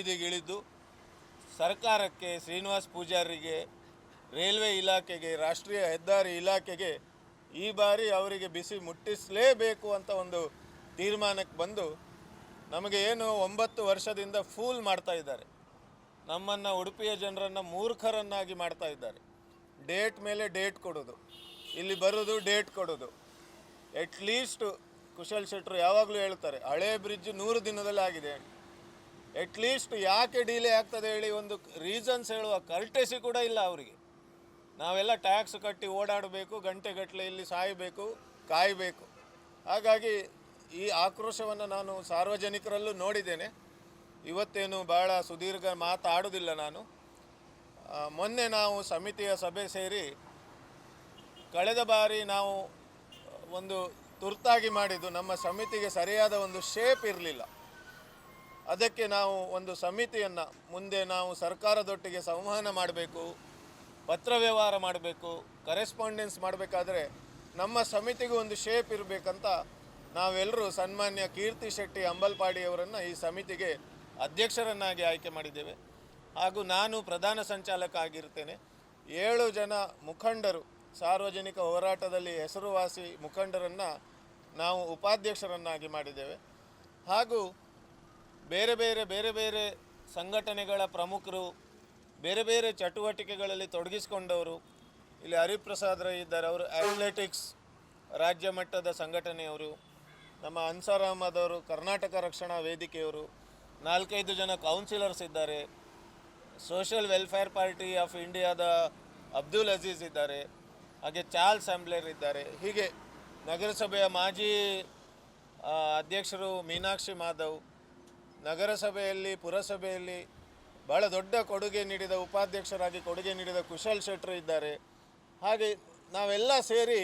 ಬೀದಿಗಿಳಿದು ಸರ್ಕಾರಕ್ಕೆ ಶ್ರೀನಿವಾಸ್ ಪೂಜಾರಿಗೆ, ರೈಲ್ವೆ ಇಲಾಖೆಗೆ, ರಾಷ್ಟ್ರೀಯ ಹೆದ್ದಾರಿ ಇಲಾಖೆಗೆ ಈ ಬಾರಿ ಅವರಿಗೆ ಬಿಸಿ ಮುಟ್ಟಿಸಲೇಬೇಕು ಅಂತ ಒಂದು ತೀರ್ಮಾನಕ್ಕೆ ಬಂದು ನಮಗೆ ಏನು ಒಂಬತ್ತು ವರ್ಷದಿಂದ ಫೂಲ್ ಮಾಡ್ತಾ ಇದ್ದಾರೆ. ನಮ್ಮನ್ನು ಉಡುಪಿಯ ಜನರನ್ನು ಮೂರ್ಖರನ್ನಾಗಿ ಮಾಡ್ತಾ ಇದ್ದಾರೆ. ಡೇಟ್ ಮೇಲೆ ಡೇಟ್ ಕೊಡೋದು, ಇಲ್ಲಿ ಬರೋದು ಡೇಟ್ ಕೊಡೋದು. ಅಟ್ಲೀಸ್ಟ್ ಕುಶಲ್ ಶೆಟ್ಟರು ಯಾವಾಗಲೂ ಹೇಳ್ತಾರೆ, ಹಳೆ ಬ್ರಿಡ್ಜ್ ನೂರು ದಿನದಲ್ಲಿ ಆಗಿದೆ ಅಟ್ಲೀಸ್ಟ್ ಯಾಕೆ ಡಿಲೇ ಆಗ್ತದೆ ಹೇಳಿ ಒಂದು ರೀಸನ್ಸ್ ಹೇಳುವ ಕರ್ಟೆಸಿ ಕೂಡ ಇಲ್ಲ ಅವರಿಗೆ. ನಾವೆಲ್ಲ ಟ್ಯಾಕ್ಸ್ ಕಟ್ಟಿ ಓಡಾಡಬೇಕು ಗಂಟೆಗಟ್ಟಲೆ ಇಲ್ಲಿ ಸಾಯಬೇಕು, ಕಾಯಬೇಕು. ಹಾಗಾಗಿ ಈ ಆಕ್ರೋಶವನ್ನು ನಾನು ಸಾರ್ವಜನಿಕರಲ್ಲೂ ನೋಡಿದ್ದೇನೆ. ಇವತ್ತೇನು ಭಾಳ ಸುದೀರ್ಘ ಮಾತಾಡೋದಿಲ್ಲ ನಾನು. ಮೊನ್ನೆ ನಾವು ಸಮಿತಿಯ ಸಭೆ ಸೇರಿ ಕಳೆದ ಬಾರಿ ನಾವು ಒಂದು ತುರ್ತಾಗಿ ಮಾಡಿದ್ದು, ನಮ್ಮ ಸಮಿತಿಗೆ ಸರಿಯಾದ ಒಂದು ಶೇಪ್ ಇರಲಿಲ್ಲ. ಅದಕ್ಕೆ ನಾವು ಒಂದು ಸಮಿತಿಯನ್ನು, ಮುಂದೆ ನಾವು ಸರ್ಕಾರದೊಟ್ಟಿಗೆ ಸಂವಹನ ಮಾಡಬೇಕು, ಪತ್ರ ವ್ಯವಹಾರ ಮಾಡಬೇಕು ಕರೆಸ್ಪಾಂಡೆನ್ಸ್ ಮಾಡಬೇಕಾದ್ರೆ ನಮ್ಮ ಸಮಿತಿಗೂ ಒಂದು ಶೇಪ್ ಇರಬೇಕಂತ ನಾವೆಲ್ಲರೂ ಸನ್ಮಾನ್ಯ ಕೀರ್ತಿ ಶೆಟ್ಟಿ ಅಂಬಲ್ಪಾಡಿಯವರನ್ನು ಈ ಸಮಿತಿಗೆ ಅಧ್ಯಕ್ಷರನ್ನಾಗಿ ಆಯ್ಕೆ ಮಾಡಿದ್ದೇವೆ. ಹಾಗೂ ನಾನು ಪ್ರಧಾನ ಸಂಚಾಲಕ ಆಗಿರ್ತೇನೆ. ಏಳು ಜನ ಮುಖಂಡರು, ಸಾರ್ವಜನಿಕ ಹೋರಾಟದಲ್ಲಿ ಹೆಸರುವಾಸಿ ಮುಖಂಡರನ್ನು ನಾವು ಉಪಾಧ್ಯಕ್ಷರನ್ನಾಗಿ ಮಾಡಿದ್ದೇವೆ. ಹಾಗೂ ಬೇರೆ ಬೇರೆ ಬೇರೆ ಬೇರೆ ಸಂಘಟನೆಗಳ ಪ್ರಮುಖರು, ಬೇರೆ ಬೇರೆ ಚಟುವಟಿಕೆಗಳಲ್ಲಿ ತೊಡಗಿಸಿಕೊಂಡವರು, ಇಲ್ಲಿ ಹರಿಪ್ರಸಾದ್ ರೈ ಇದ್ದಾರೆ. ಅವರು ಅಥ್ಲೆಟಿಕ್ಸ್ ರಾಜ್ಯ ಮಟ್ಟದ ಸಂಘಟನೆಯವರು, ನಮ್ಮ ಅನ್ಸಾರ್ ಅವರು ಕರ್ನಾಟಕ ರಕ್ಷಣಾ ವೇದಿಕೆಯವರು, ನಾಲ್ಕೈದು ಜನ ಕೌನ್ಸಿಲರ್ಸ್ ಇದ್ದಾರೆ. ಸೋಷಿಯಲ್ ವೆಲ್ಫೇರ್ ಪಾರ್ಟಿ ಆಫ್ ಇಂಡಿಯಾದ ಅಬ್ದುಲ್ ಅಜೀಜ್ ಇದ್ದಾರೆ. ಹಾಗೆ ಚಾರ್ಲ್ಸ್ ಆಂಬ್ಲೇರ್ ಇದ್ದಾರೆ. ಹೀಗೆ ನಗರಸಭೆಯ ಮಾಜಿ ಅಧ್ಯಕ್ಷರು ಮೀನಾಕ್ಷಿ ಮಾಧವ್ ನಗರಸಭೆಯಲ್ಲಿ, ಪುರಸಭೆಯಲ್ಲಿ ಬಹಳ ದೊಡ್ಡ ಕೊಡುಗೆ ನೀಡಿದ ಉಪಾಧ್ಯಕ್ಷರಾಗಿ ಕೊಡುಗೆ ನೀಡಿದ ಕುಶಲ್ ಶೆಟ್ಟರು ಇದ್ದಾರೆ. ಹಾಗೆ ನಾವೆಲ್ಲ ಸೇರಿ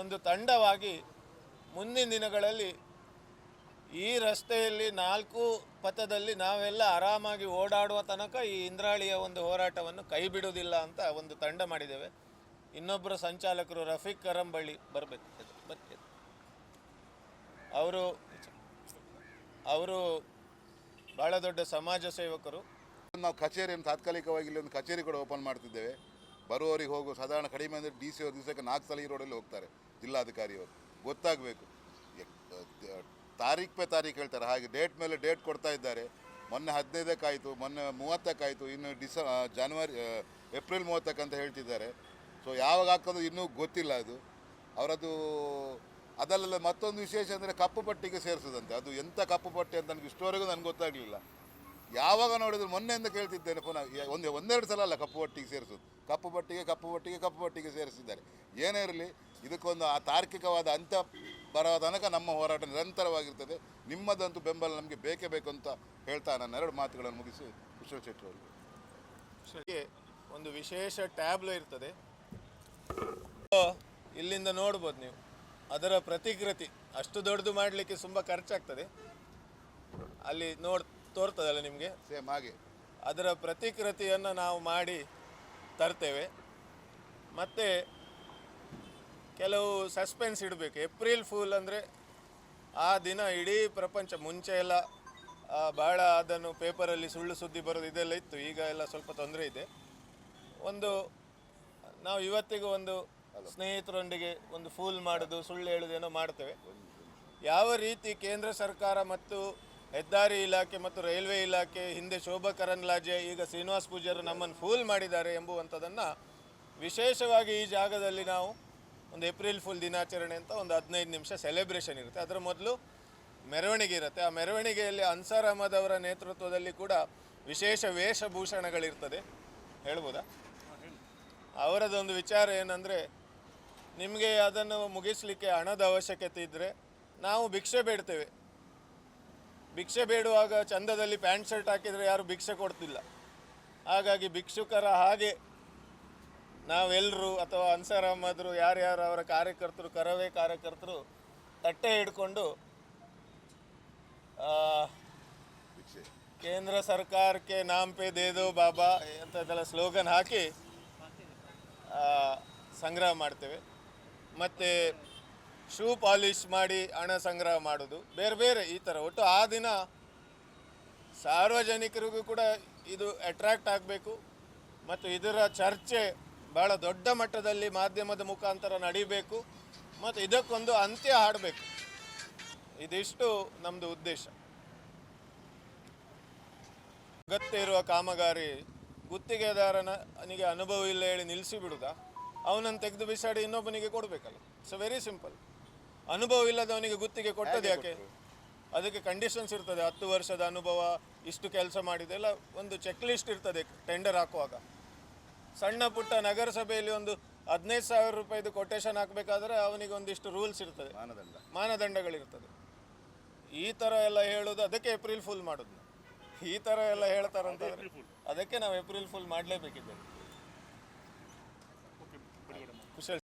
ಒಂದು ತಂಡವಾಗಿ ಮುಂದಿನ ದಿನಗಳಲ್ಲಿ ಈ ರಸ್ತೆಯಲ್ಲಿ ನಾಲ್ಕು ಪಥದಲ್ಲಿ ನಾವೆಲ್ಲ ಆರಾಮಾಗಿ ಓಡಾಡುವ ತನಕ ಈ ಇಂದ್ರಾಳಿಯ ಒಂದು ಹೋರಾಟವನ್ನು ಕೈ ಬಿಡುವುದಿಲ್ಲ ಅಂತ ಒಂದು ತಂಡ ಮಾಡಿದ್ದೇವೆ. ಇನ್ನೊಬ್ಬರು ಸಂಚಾಲಕರು ರಫೀಕ್ ಕರಂಬಳ್ಳಿ ಬರಬೇಕು. ಬರ್ತೀವಿ ಅವರು ಅವರು ಭಾಳ ದೊಡ್ಡ ಸಮಾಜ ಸೇವಕರು. ನಾವು ಕಚೇರಿಯನ್ನು ತಾತ್ಕಾಲಿಕವಾಗಿ ಇಲ್ಲಿ ಒಂದು ಕಚೇರಿ ಕೂಡ ಓಪನ್ ಮಾಡ್ತಿದ್ದೇವೆ. ಬರುವವರಿಗೆ ಹೋಗು ಸಾಧಾರಣ ಕಡಿಮೆ ಅಂದರೆ ಡಿ ಸಿ ಅವರು ದಿವಸಕ್ಕೆ ನಾಲ್ಕು ಸಲ ಈ ರೋಡಲ್ಲಿ ಹೋಗ್ತಾರೆ ಜಿಲ್ಲಾಧಿಕಾರಿಯವರು ಗೊತ್ತಾಗಬೇಕು. ತಾರೀಖ್ ಪೇ ತಾರೀಖು ಹೇಳ್ತಾರೆ. ಹಾಗೆ ಡೇಟ್ ಮೇಲೆ ಡೇಟ್ ಕೊಡ್ತಾ ಇದ್ದಾರೆ. ಮೊನ್ನೆ ಹದಿನೈದಕ್ಕಾಯಿತು ಮೊನ್ನೆ ಮೂವತ್ತಕ್ಕಾಯಿತು ಇನ್ನು ಡಿಸ ಜಾನ್ವರಿ ಏಪ್ರಿಲ್ ಮೂವತ್ತಕ್ಕಂತ ಹೇಳ್ತಿದ್ದಾರೆ. ಸೊ ಯಾವಾಗ ಹಾಕೋದು ಇನ್ನೂ ಗೊತ್ತಿಲ್ಲ ಅದು. ಅವರದ್ದು ಅದಲ್ಲೆಲ್ಲ ಮತ್ತೊಂದು ವಿಶೇಷ ಅಂದರೆ ಕಪ್ಪು ಪಟ್ಟಿಗೆ ಸೇರಿಸದಂತೆ. ಅದು ಎಂಥ ಕಪ್ಪು ಪಟ್ಟಿ ಅಂತ ನನಗೆ ಇಷ್ಟವರೆಗೂ ನನಗೆ ಗೊತ್ತಾಗಲಿಲ್ಲ. ಯಾವಾಗ ನೋಡಿದ್ರು ಮೊನ್ನೆಯಿಂದ ಕೇಳ್ತಿದ್ದೇನೆ ಪುನಃ. ಒಂದು ಒಂದೇ, ಒಂದೆರಡು ಸಲ ಅಲ್ಲ ಕಪ್ಪು ಪಟ್ಟಿಗೆ ಸೇರಿಸೋದು ಕಪ್ಪು ಪಟ್ಟಿಗೆ ಕಪ್ಪು ಪಟ್ಟಿಗೆ ಕಪ್ಪು ಪಟ್ಟಿಗೆ ಸೇರಿಸಿದ್ದಾರೆ. ಏನೇ ಇರಲಿ, ಇದಕ್ಕೊಂದು ಆ ತಾರ್ಕಿಕವಾದ ಅಂತ್ಯ ಬರೋ ತನಕ ನಮ್ಮ ಹೋರಾಟ ನಿರಂತರವಾಗಿರ್ತದೆ. ನಿಮ್ಮದಂತೂ ಬೆಂಬಲ ನಮಗೆ ಬೇಕೇ ಬೇಕು ಅಂತ ಹೇಳ್ತಾ ನನ್ನ ಎರಡು ಮಾತುಗಳನ್ನು ಮುಗಿಸಿ ಕುಶಲ್ ಶೆಟ್ಟಿ ಅವರು ಒಂದು ವಿಶೇಷ ಟ್ಯಾಬ್ಲೋ ಇರ್ತದೆ. ಇಲ್ಲಿಂದ ನೋಡ್ಬೋದು ನೀವು. ಅದರ ಪ್ರತಿಕೃತಿ. ಅಷ್ಟು ದೊಡ್ಡದು ಮಾಡಲಿಕ್ಕೆ ತುಂಬ ಖರ್ಚಾಗ್ತದೆ. ಅಲ್ಲಿ ನೋಡ್ ತೋರ್ತದಲ್ಲ ನಿಮಗೆ? ಸೇಮ್ ಹಾಗೆ. ಅದರ ಪ್ರತಿಕೃತಿಯನ್ನು ನಾವು ಮಾಡಿ ತರ್ತೇವೆ. ಮತ್ತು ಕೆಲವು ಸಸ್ಪೆನ್ಸ್ ಇಡಬೇಕು. ಏಪ್ರಿಲ್ ಫೂಲ್ ಅಂದರೆ ಆ ದಿನ ಇಡೀ ಪ್ರಪಂಚ ಮುಂಚೆ ಎಲ್ಲ ಭಾಳ ಅದನ್ನು ಪೇಪರಲ್ಲಿ ಸುಳ್ಳು ಸುದ್ದಿ ಬರೋದು ಇದೆಲ್ಲ ಇತ್ತು. ಈಗ ಎಲ್ಲ ಸ್ವಲ್ಪ ತೊಂದರೆ ಇದೆ. ಒಂದು ನಾವು ಇವತ್ತಿಗೂ ಒಂದು ಸ್ನೇಹಿತರೊಂದಿಗೆ ಒಂದು ಫೂಲ್ ಮಾಡೋದು, ಸುಳ್ಳು ಹೇಳೋದೇನೋ ಮಾಡ್ತೇವೆ. ಯಾವ ರೀತಿ ಕೇಂದ್ರ ಸರ್ಕಾರ ಮತ್ತು ಹೆದ್ದಾರಿ ಇಲಾಖೆ ಮತ್ತು ರೈಲ್ವೆ ಇಲಾಖೆ ಹಿಂದೆ ಶೋಭಾ ಕರಂದ್ಲಾಜೆ, ಈಗ ಶ್ರೀನಿವಾಸ್ ಪೂಜಾರು ನಮ್ಮನ್ನು ಫೂಲ್ ಮಾಡಿದ್ದಾರೆ ಎಂಬುವಂಥದ್ದನ್ನು ವಿಶೇಷವಾಗಿ ಈ ಜಾಗದಲ್ಲಿ ನಾವು ಒಂದು ಏಪ್ರಿಲ್ ಫುಲ್ ದಿನಾಚರಣೆ ಅಂತ ಒಂದು ಹದಿನೈದು ನಿಮಿಷ ಸೆಲೆಬ್ರೇಷನ್ ಇರುತ್ತೆ. ಅದರ ಮೊದಲು ಮೆರವಣಿಗೆ ಇರುತ್ತೆ. ಆ ಮೆರವಣಿಗೆಯಲ್ಲಿ ಅನ್ಸಾರ್ ಅಹಮದ್ ಅವರ ನೇತೃತ್ವದಲ್ಲಿ ಕೂಡ ವಿಶೇಷ ವೇಷಭೂಷಣಗಳಿರ್ತದೆ. ಹೇಳ್ಬೋದಾ? ಅವರದೊಂದು ವಿಚಾರ ಏನಂದರೆ ನಿಮಗೆ ಅದನ್ನು ಮುಗಿಸಲಿಕ್ಕೆ ಹಣದ ಅವಶ್ಯಕತೆ ಇದ್ದರೆ ನಾವು ಭಿಕ್ಷೆ ಬೇಡ್ತೇವೆ. ಭಿಕ್ಷೆ ಬೇಡುವಾಗ ಚಂದದಲ್ಲಿ ಪ್ಯಾಂಟ್ ಶರ್ಟ್ ಹಾಕಿದರೆ ಯಾರು ಭಿಕ್ಷೆ ಕೊಡ್ತಿಲ್ಲ. ಹಾಗಾಗಿ ಭಿಕ್ಷುಕರ ಹಾಗೆ ನಾವೆಲ್ಲರೂ ಅಥವಾ ಅನ್ಸರ್ ಯಾರು ಯಾರ್ಯಾರು ಅವರ ಕಾರ್ಯಕರ್ತರು ಕರವೇ ಕಾರ್ಯಕರ್ತರು ತಟ್ಟೆ ಹಿಡ್ಕೊಂಡು ಕೇಂದ್ರ ಸರ್ಕಾರಕ್ಕೆ ನಾಮ್ ಪೇ ದೇದೋ ಬಾಬಾ ಅಂತದೆಲ್ಲ ಸ್ಲೋಗನ್ ಹಾಕಿ ಸಂಗ್ರಹ ಮಾಡ್ತೇವೆ. ಮತ್ತು ಶೂ ಪಾಲಿಶ್ ಮಾಡಿ ಹಣ ಸಂಗ್ರಹ ಮಾಡೋದು. ಬೇರೆ ಬೇರೆ ಈ ಥರ ಒಟ್ಟು ಆ ದಿನ ಸಾರ್ವಜನಿಕರಿಗೂ ಕೂಡ ಇದು ಅಟ್ರಾಕ್ಟ್ ಆಗಬೇಕು. ಮತ್ತು ಇದರ ಚರ್ಚೆ ಭಾಳ ದೊಡ್ಡ ಮಟ್ಟದಲ್ಲಿ ಮಾಧ್ಯಮದ ಮುಖಾಂತರ ನಡೀಬೇಕು. ಮತ್ತು ಇದಕ್ಕೊಂದು ಅಂತ್ಯ ಹಾಡಬೇಕು. ಇದಿಷ್ಟು ನಮ್ಮದು ಉದ್ದೇಶ. ಅಗತ್ಯ ಇರುವ ಕಾಮಗಾರಿ ಗುತ್ತಿಗೆದಾರನಿಗೆ ಅನುಭವ ಇಲ್ಲ ಹೇಳಿ ನಿಲ್ಲಿಸಿ ಬಿಡುದಾ? ಅವನನ್ನು ತೆಗೆದು ಬಿಸಾಡಿ ಇನ್ನೊಬ್ಬನಿಗೆ ಕೊಡಬೇಕಲ್ಲ. ಸೊ ವೆರಿ ಸಿಂಪಲ್ ಅನುಭವ ಇಲ್ಲದವನಿಗೆ ಗುತ್ತಿಗೆ ಕೊಟ್ಟದ್ದು ಯಾಕೆ ಅದಕ್ಕೆ ಕಂಡೀಷನ್ಸ್ ಇರ್ತದೆ. ಹತ್ತು ವರ್ಷದ ಅನುಭವ ಇಷ್ಟು ಕೆಲಸ ಮಾಡಿದೆ ಎಲ್ಲ ಒಂದು ಚೆಕ್ ಲಿಸ್ಟ್ ಇರ್ತದೆ ಟೆಂಡರ್ ಹಾಕುವಾಗ. ಸಣ್ಣ ಪುಟ್ಟ ನಗರಸಭೆಯಲ್ಲಿ ಒಂದು ಹದಿನೈದು ಸಾವಿರ ರೂಪಾಯಿದು ಕೊಟೇಶನ್ ಹಾಕಬೇಕಾದ್ರೆ ಅವನಿಗೆ ಒಂದಿಷ್ಟು ರೂಲ್ಸ್ ಇರ್ತದೆ. ಮಾನದಂಡ. ಮಾನದಂಡಗಳಿರ್ತದೆ. ಈ ಥರ ಎಲ್ಲ ಹೇಳೋದು ಅದಕ್ಕೆ ಏಪ್ರಿಲ್ ಫುಲ್ ಮಾಡೋದು. ಈ ಥರ ಎಲ್ಲ ಹೇಳ್ತಾರಂತ ಅದಕ್ಕೆ ನಾವು ಏಪ್ರಿಲ್ ಫುಲ್ ಮಾಡಲೇಬೇಕಿದ್ದೇವೆ ಕುಶಲ್